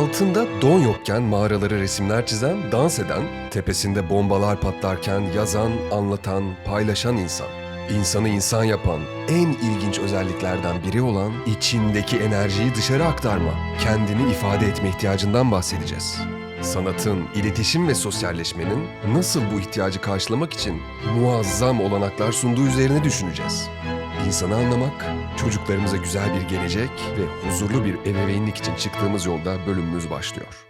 Altında don yokken mağaralara resimler çizen, dans eden, tepesinde bombalar patlarken yazan, anlatan, paylaşan insan. İnsanı insan yapan en ilginç özelliklerden biri olan içindeki enerjiyi dışarı aktarma, kendini ifade etme ihtiyacından bahsedeceğiz. Sanatın, iletişim ve sosyalleşmenin nasıl bu ihtiyacı karşılamak için muazzam olanaklar sunduğu üzerine düşüneceğiz. İnsanı anlamak, çocuklarımıza güzel bir gelecek ve huzurlu bir ebeveynlik için çıktığımız yolda bölümümüz başlıyor.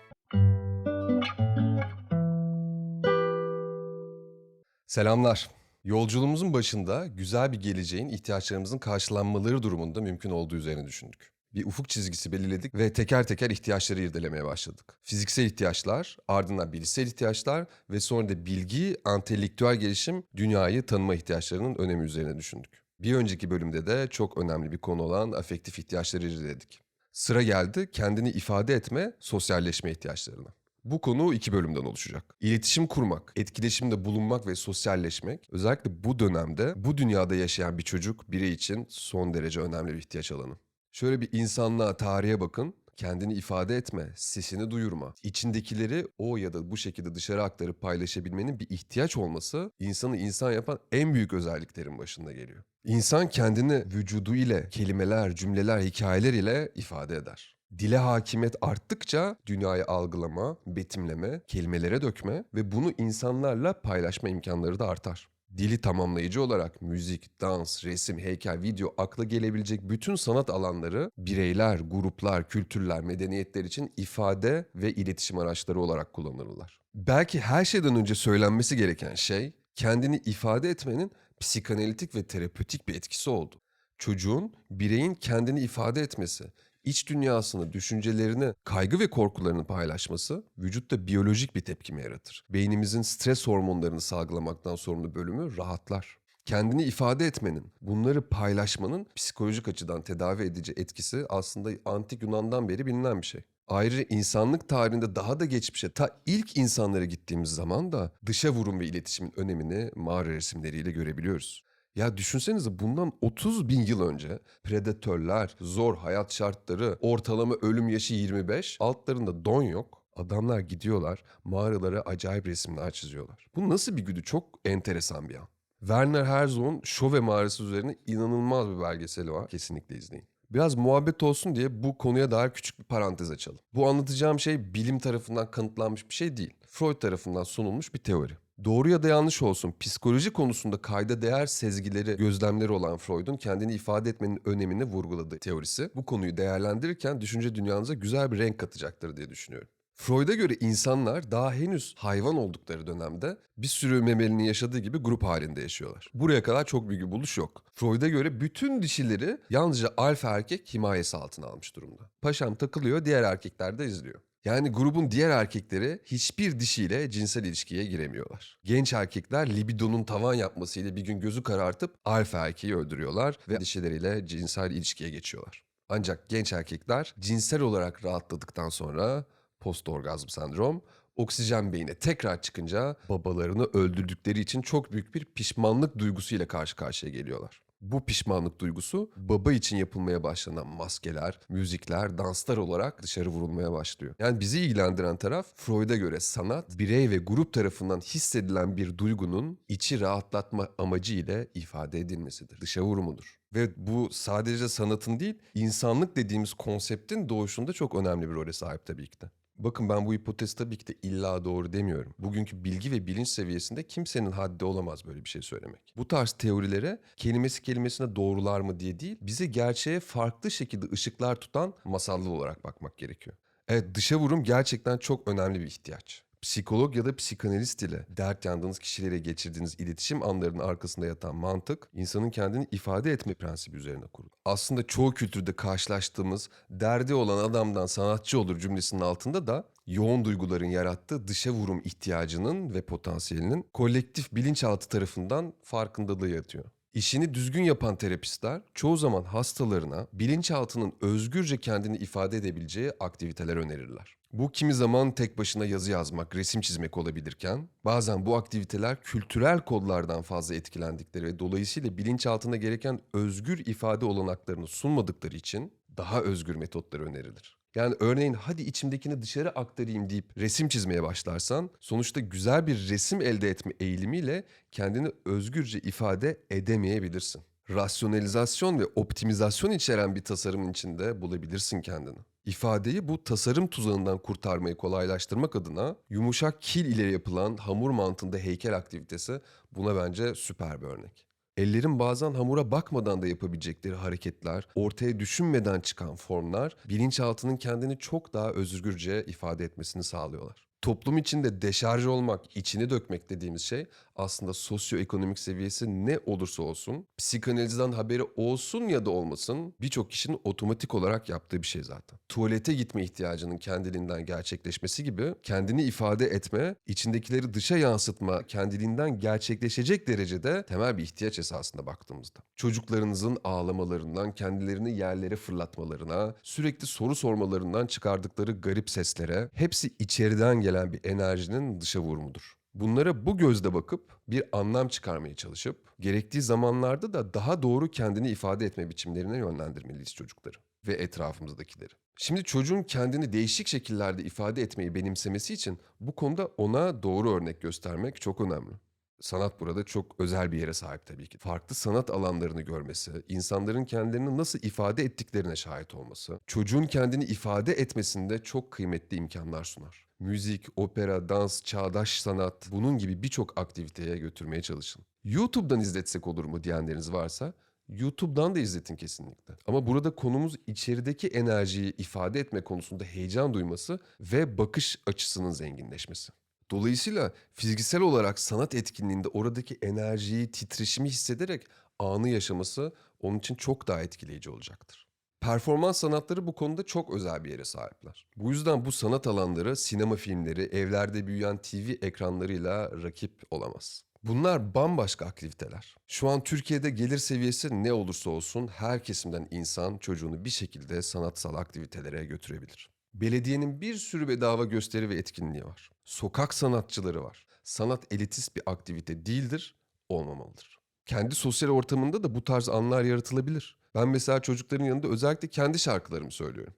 Selamlar. Yolculuğumuzun başında güzel bir geleceğin ihtiyaçlarımızın karşılanmaları durumunda mümkün olduğu üzerine düşündük. Bir ufuk çizgisi belirledik ve teker teker ihtiyaçları irdelemeye başladık. Fiziksel ihtiyaçlar, ardından bilişsel ihtiyaçlar ve sonra da bilgi, entelektüel gelişim, dünyayı tanıma ihtiyaçlarının önemi üzerine düşündük. Bir önceki bölümde de çok önemli bir konu olan afektif ihtiyaçları irdeledik. Sıra geldi kendini ifade etme, sosyalleşme ihtiyaçlarına. Bu konu iki bölümden oluşacak. İletişim kurmak, etkileşimde bulunmak ve sosyalleşmek özellikle bu dönemde bu dünyada yaşayan bir çocuk birey için son derece önemli bir ihtiyaç alanı. Şöyle bir insanlığa, tarihe bakın. Kendini ifade etme, sesini duyurma, içindekileri o ya da bu şekilde dışarı aktarıp paylaşabilmenin bir ihtiyaç olması insanı insan yapan en büyük özelliklerin başında geliyor. İnsan kendini vücudu ile, kelimeler, cümleler, hikayeler ile ifade eder. Dile hakimiyet arttıkça dünyayı algılama, betimleme, kelimelere dökme ve bunu insanlarla paylaşma imkanları da artar. Dili tamamlayıcı olarak müzik, dans, resim, heykel, video akla gelebilecek bütün sanat alanları bireyler, gruplar, kültürler, medeniyetler için ifade ve iletişim araçları olarak kullanılırlar. Belki her şeyden önce söylenmesi gereken şey kendini ifade etmenin psikanalitik ve terapötik bir etkisi oldu. Çocuğun, bireyin kendini ifade etmesi, iç dünyasını, düşüncelerini, kaygı ve korkularını paylaşması vücutta biyolojik bir tepkime yaratır. Beynimizin stres hormonlarını salgılamaktan sorumlu bölümü rahatlar. Kendini ifade etmenin, bunları paylaşmanın psikolojik açıdan tedavi edici etkisi aslında antik Yunan'dan beri bilinen bir şey. Ayrıca insanlık tarihinde daha da geçmişe ta ilk insanlara gittiğimiz zaman da dışa vurum ve iletişimin önemini mağara resimleriyle görebiliyoruz. Ya düşünsenize bundan 30 bin yıl önce predatörler, zor hayat şartları, ortalama ölüm yaşı 25, altlarında don yok. Adamlar gidiyorlar mağaralara acayip resimler çiziyorlar. Bu nasıl bir güdü? Çok enteresan bir an. Werner Herzog'un Şove mağarası üzerine inanılmaz bir belgeseli var. Kesinlikle izleyin. Biraz muhabbet olsun diye bu konuya dair küçük bir parantez açalım. Bu anlatacağım şey bilim tarafından kanıtlanmış bir şey değil. Freud tarafından sunulmuş bir teori. Doğru ya da yanlış olsun psikoloji konusunda kayda değer sezgileri, gözlemleri olan Freud'un kendini ifade etmenin önemini vurguladığı teorisi bu konuyu değerlendirirken düşünce dünyanıza güzel bir renk katacaktır diye düşünüyorum. Freud'a göre insanlar daha henüz hayvan oldukları dönemde bir sürü memelinin yaşadığı gibi grup halinde yaşıyorlar. Buraya kadar çok büyük bir buluş yok. Freud'a göre bütün dişileri yalnızca alfa erkek himayesi altına almış durumda. Paşam takılıyor, diğer erkekler de izliyor. Yani grubun diğer erkekleri hiçbir dişiyle cinsel ilişkiye giremiyorlar. Genç erkekler libidonun tavan yapmasıyla bir gün gözü karartıp alfa erkeği öldürüyorlar ve dişileriyle cinsel ilişkiye geçiyorlar. Ancak genç erkekler cinsel olarak rahatladıktan sonra post-orgazm sendrom oksijen beyine tekrar çıkınca babalarını öldürdükleri için çok büyük bir pişmanlık duygusuyla karşı karşıya geliyorlar. Bu pişmanlık duygusu baba için yapılmaya başlanan maskeler, müzikler, danslar olarak dışarı vurulmaya başlıyor. Yani bizi ilgilendiren taraf Freud'a göre sanat, birey ve grup tarafından hissedilen bir duygunun içi rahatlatma amacı ile ifade edilmesidir. Dışa vurumudur. Ve bu sadece sanatın değil, insanlık dediğimiz konseptin doğuşunda çok önemli bir role sahip tabii ki de. Bakın ben bu hipotezi tabii ki de illa doğru demiyorum. Bugünkü bilgi ve bilinç seviyesinde kimsenin haddi olamaz böyle bir şey söylemek. Bu tarz teorilere kelimesi kelimesine doğrular mı diye değil, bize gerçeğe farklı şekilde ışıklar tutan masallı olarak bakmak gerekiyor. Evet dışa vurum gerçekten çok önemli bir ihtiyaç. Psikolog ya da psikanalist ile dert yandığınız kişilere geçirdiğiniz iletişim anlarının arkasında yatan mantık insanın kendini ifade etme prensibi üzerine kurulu. Aslında çoğu kültürde karşılaştığımız derdi olan adamdan sanatçı olur cümlesinin altında da yoğun duyguların yarattığı dışa vurum ihtiyacının ve potansiyelinin kolektif bilinçaltı tarafından farkındalığı yatıyor. İşini düzgün yapan terapistler çoğu zaman hastalarına bilinçaltının özgürce kendini ifade edebileceği aktiviteler önerirler. Bu kimi zaman tek başına yazı yazmak, resim çizmek olabilirken bazen bu aktiviteler kültürel kodlardan fazla etkilendikleri ve dolayısıyla bilinçaltına gereken özgür ifade olanaklarını sunmadıkları için daha özgür metotlar önerilir. Yani örneğin hadi içimdekini dışarı aktarayım deyip resim çizmeye başlarsan sonuçta güzel bir resim elde etme eğilimiyle kendini özgürce ifade edemeyebilirsin. Rasyonalizasyon ve optimizasyon içeren bir tasarımın içinde bulabilirsin kendini. İfadeyi bu tasarım tuzağından kurtarmayı kolaylaştırmak adına yumuşak kil ile yapılan hamur mantığında heykel aktivitesi buna bence süper bir örnek. Ellerin bazen hamura bakmadan da yapabilecekleri hareketler, ortaya düşünmeden çıkan formlar bilinçaltının kendini çok daha özgürce ifade etmesini sağlıyorlar. Toplum içinde deşarj olmak, içini dökmek dediğimiz şey aslında sosyoekonomik seviyesi ne olursa olsun, psikanalizden haberi olsun ya da olmasın birçok kişinin otomatik olarak yaptığı bir şey zaten. Tuvalete gitme ihtiyacının kendiliğinden gerçekleşmesi gibi kendini ifade etme, içindekileri dışa yansıtma kendiliğinden gerçekleşecek derecede temel bir ihtiyaç esasında baktığımızda. Çocuklarınızın ağlamalarından kendilerini yerlere fırlatmalarına, sürekli soru sormalarından çıkardıkları garip seslere hepsi içeriden gelen bir enerjinin dışa vurumudur. Bunlara bu gözle bakıp bir anlam çıkarmaya çalışıp gerektiği zamanlarda da daha doğru kendini ifade etme biçimlerine yönlendirmeliyiz çocukları ve etrafımızdakileri. Şimdi çocuğun kendini değişik şekillerde ifade etmeyi benimsemesi için bu konuda ona doğru örnek göstermek çok önemli. Sanat burada çok özel bir yere sahip tabii ki. Farklı sanat alanlarını görmesi, insanların kendilerini nasıl ifade ettiklerine şahit olması, çocuğun kendini ifade etmesinde çok kıymetli imkanlar sunar. Müzik, opera, dans, çağdaş sanat bunun gibi birçok aktiviteye götürmeye çalışın. YouTube'dan izletsek olur mu diyenleriniz varsa YouTube'dan da izletin kesinlikle. Ama burada konumuz içerideki enerjiyi ifade etme konusunda heyecan duyması ve bakış açısının zenginleşmesi. Dolayısıyla fiziksel olarak sanat etkinliğinde oradaki enerjiyi, titreşimi hissederek anı yaşaması onun için çok daha etkileyici olacaktır. Performans sanatları bu konuda çok özel bir yere sahipler. Bu yüzden bu sanat alanları sinema filmleri, evlerde büyüyen TV ekranlarıyla rakip olamaz. Bunlar bambaşka aktiviteler. Şu an Türkiye'de gelir seviyesi ne olursa olsun her kesimden insan çocuğunu bir şekilde sanatsal aktivitelere götürebilir. Belediyenin bir sürü bedava gösteri ve etkinliği var. Sokak sanatçıları var. Sanat elitist bir aktivite değildir, olmamalıdır. Kendi sosyal ortamında da bu tarz anlar yaratılabilir. Ben mesela çocukların yanında özellikle kendi şarkılarımı söylüyorum.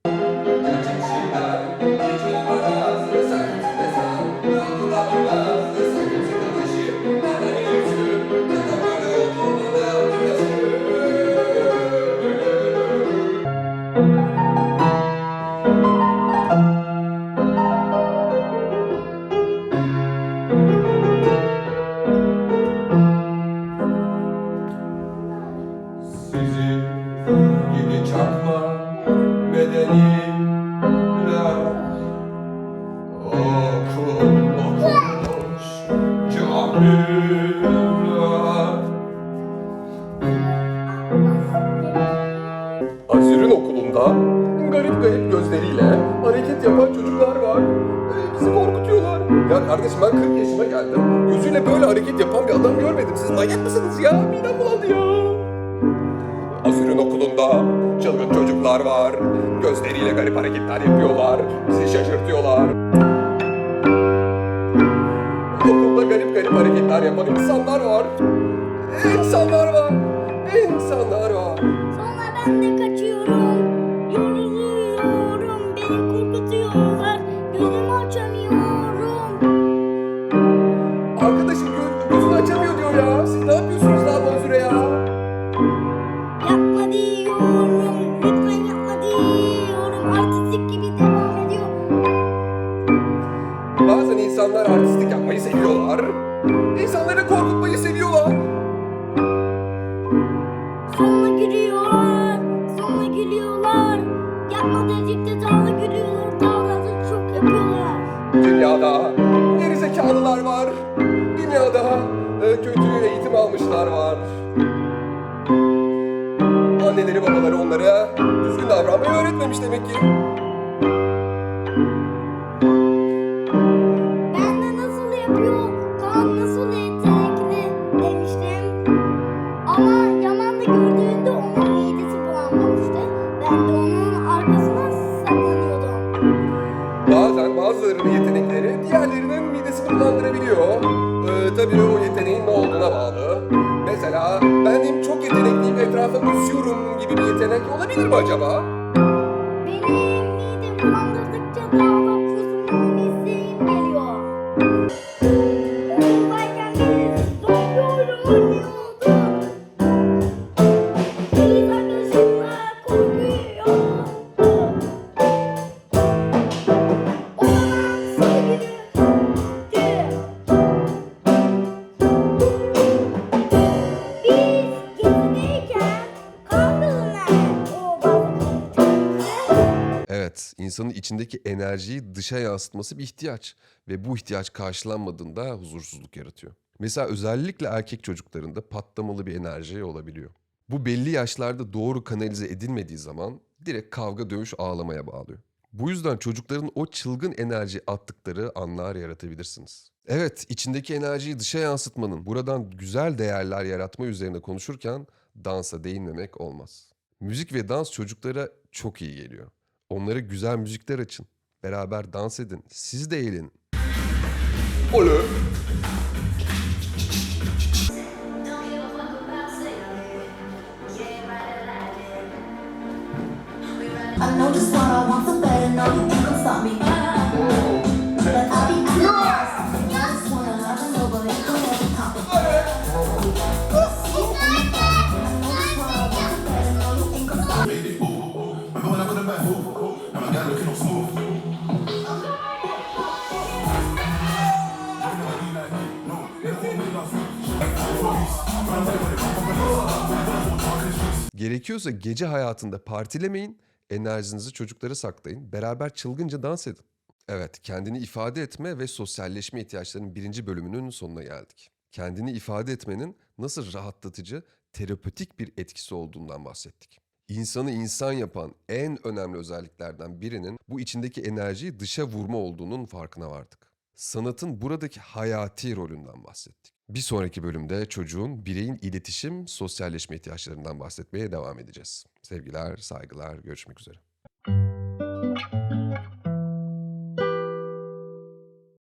Azir'in okulunda garip garip gözleriyle hareket yapan çocuklar var. Ee, Bizi korkutuyorlar. Ya kardeşim ben 40 yaşıma geldim. Gözüyle böyle hareket yapan bir adam görmedim. Siz manyak mısınız ya? Midem bulandı ya. Azür'ün okulunda çılgın çocuklar var. Gözleriyle garip hareketler yapıyorlar. Bizi şaşırtıyorlar. Okulda garip garip hareketler yapan insanlar var. İnsanlar var. İnsanlar var. Yapma dedikçe daha da gülüyorlar. Daha da çok yapıyorlar. Dünyada geri zekalılar var. Dünyada e, kötü eğitim almışlar var. Anneleri babaları onlara düzgün davranmayı öğretmemiş demek ki. Ben de nasıl yapıyor? Kaan nasıl yetenekli demiştim. Gibi bir yetenek olabilir mi acaba? İnsanın içindeki enerjiyi dışa yansıtması bir ihtiyaç ve bu ihtiyaç karşılanmadığında huzursuzluk yaratıyor. Mesela özellikle erkek çocuklarında patlamalı bir enerji olabiliyor. Bu belli yaşlarda doğru kanalize edilmediği zaman direkt kavga, dövüş, ağlamaya bağlıyor. Bu yüzden çocukların o çılgın enerji attıkları anlar yaratabilirsiniz. Evet, içindeki enerjiyi dışa yansıtmanın, buradan güzel değerler yaratma üzerine konuşurken dansa değinmemek olmaz. Müzik ve dans çocuklara çok iyi geliyor. Onlara güzel müzikler açın. Beraber dans edin. Siz de eğlenin. Oley. I know just what I want, so better know you ain't gonna stop me. Gerekiyorsa gece hayatında partilemeyin, enerjinizi çocuklara saklayın, beraber çılgınca dans edin. Evet, kendini ifade etme ve sosyalleşme ihtiyaçlarının birinci bölümünün sonuna geldik. Kendini ifade etmenin nasıl rahatlatıcı, terapötik bir etkisi olduğundan bahsettik. İnsanı insan yapan en önemli özelliklerden birinin bu içindeki enerjiyi dışa vurma olduğunun farkına vardık. Sanatın buradaki hayati rolünden bahsettik. Bir sonraki bölümde çocuğun, bireyin iletişim, sosyalleşme ihtiyaçlarından bahsetmeye devam edeceğiz. Sevgiler, saygılar, görüşmek üzere.